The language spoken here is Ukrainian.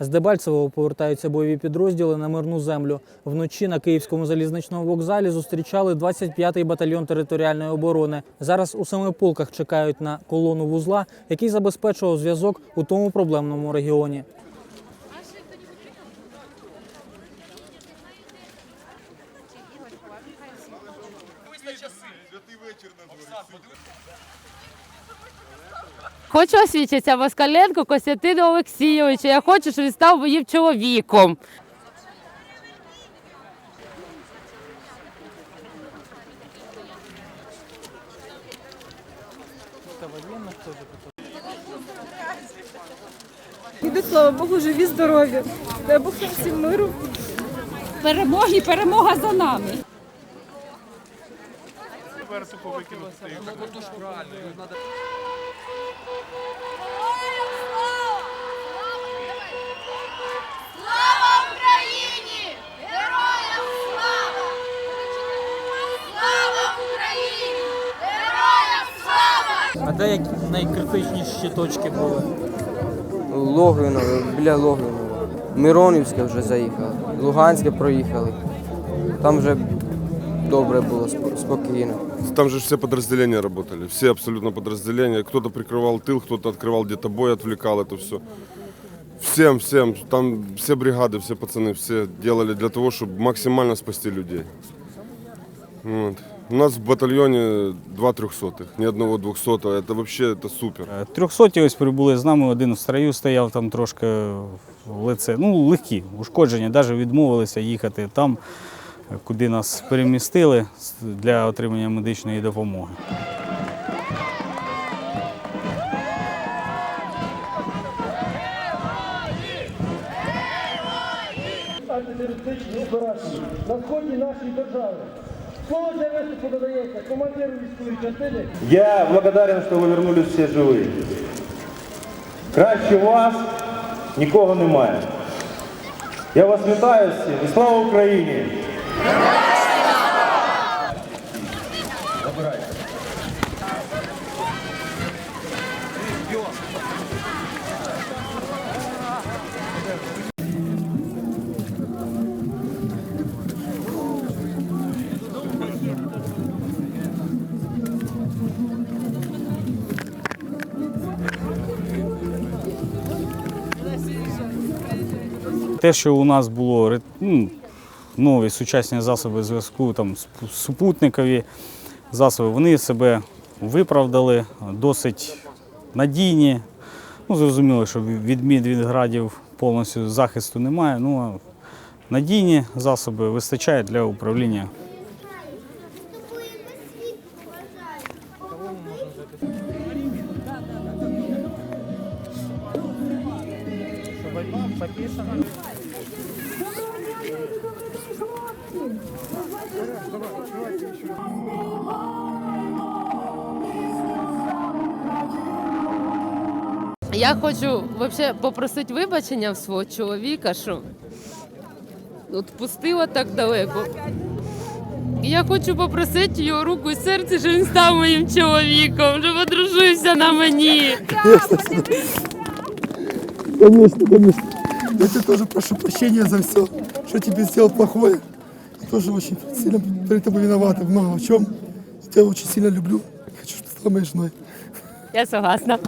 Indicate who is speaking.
Speaker 1: З Дебальцевого повертаються бойові підрозділи на мирну землю. Вночі на Київському залізничному вокзалі зустрічали 25-й батальйон територіальної оборони. Зараз у семи полках чекають на колону вузла, який забезпечував зв'язок у тому проблемному регіоні.
Speaker 2: Хочу освідчитися Москаленко Костянтину Олексійовичу. Я хочу, щоб він став моїм чоловіком.
Speaker 3: Ідуть, слава Богу, живі, здорові. Дай Бог їм всім миру.
Speaker 2: Перемоги, перемога за нами.
Speaker 4: Слава Україні! Героям слава! Слава Україні! Героям слава!
Speaker 1: А де які найкритичніші точки були?
Speaker 5: Логвинове, біля Логвиного. Миронівське вже заїхали. Луганське проїхали. Там вже добре було, спо- спокійно.
Speaker 6: Там же все подразделения работали, все абсолютно подразделения. Кто-то прикрывал тыл, кто-то открывал где-то бой, отвлекал это все. Всем, всем, там все бригады, все пацаны, все делали для того, чтобы максимально спасти людей. Вот. У нас в батальоне два трехсотых, ни одного двухсотого. Это вообще это супер.
Speaker 7: Е, Трьохсоті ось прибули з нами, один в строю стояв там трошки в лице. Ну, легкі, ушкодження, навіть відмовилися їхати там, е, куди нас перемістили для отримання медичної допомоги.
Speaker 8: антитерористичні операції на сході нашої держави. Слово для виступу надається командиру військової частини
Speaker 9: Я благодарен, що ви вернулись всі живі. Краще вас нікого немає. Я вас вітаю всіх і слава Україні!
Speaker 7: Те, що у нас було ну, нові сучасні засоби зв'язку, там супутникові засоби, вони себе виправдали, досить надійні. Ну, зрозуміло, що відмін від градів повністю захисту немає. Ну, надійні засоби вистачає для управління
Speaker 2: Я хочу вообще попросити вибачення в свого чоловіка, що от пустила так далеко. Я хочу попросити його руку і серце, щоб він став моїм чоловіком, щоб одружився на мені.
Speaker 8: Конечно, конечно. Я тебе тоже прошу прощения за все, что тебе сделал плохое. Тоже очень сильно при тобой виноват много в чем. Я тебя очень сильно люблю. Хочу, чтобы ты стала моей женой.
Speaker 2: Я согласна.